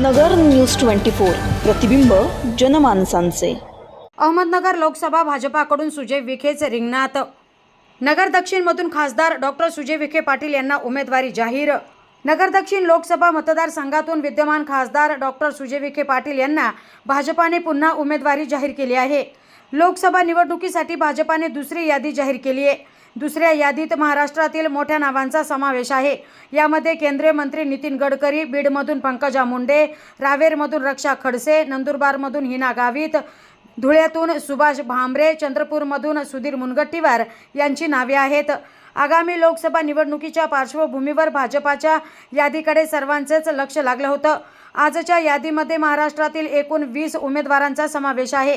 नगर news twenty four. प्रतिबिंब जनमानसांचे. अहमदनगर लोकसभा भाजपाकडून सुजय विखेच रिंगणात. नगर दक्षिणमधून खासदार डॉक्टर सुजय विखे पाटील यांना उमेदवारी जाहीर. नगर दक्षिण लोकसभा मतदारसंघातून विद्यमान खासदार डॉक्टर सुजय विखे पाटील यांना भाजपाने पुन्हा उमेदवारी जाहीर केली आहे. लोकसभा निवडणुकीसाठी भाजपाने दुसरी यादी जाहीर केली आहे. दुसऱ्या यादीत महाराष्ट्रातील मोठ्या नावांचा समावेश आहे. यामध्ये केंद्रीय मंत्री नितीन गडकरी बीडमधून पंकजा मुंडे रावेरमधून रक्षा खडसे नंदुरबारमधून हिना गावित धुळ्यातून सुभाष भामरे चंद्रपूरमधून सुधीर मुनगट्टीवार यांची नावे आहेत. आगामी लोकसभा निवडणुकीच्या पार्श्वभूमीवर भाजपाच्या यादीकडे सर्वांचेच लक्ष लागलं होतं. आजच्या यादीमध्ये महाराष्ट्रातील एकूण वीस उमेदवारांचा समावेश आहे.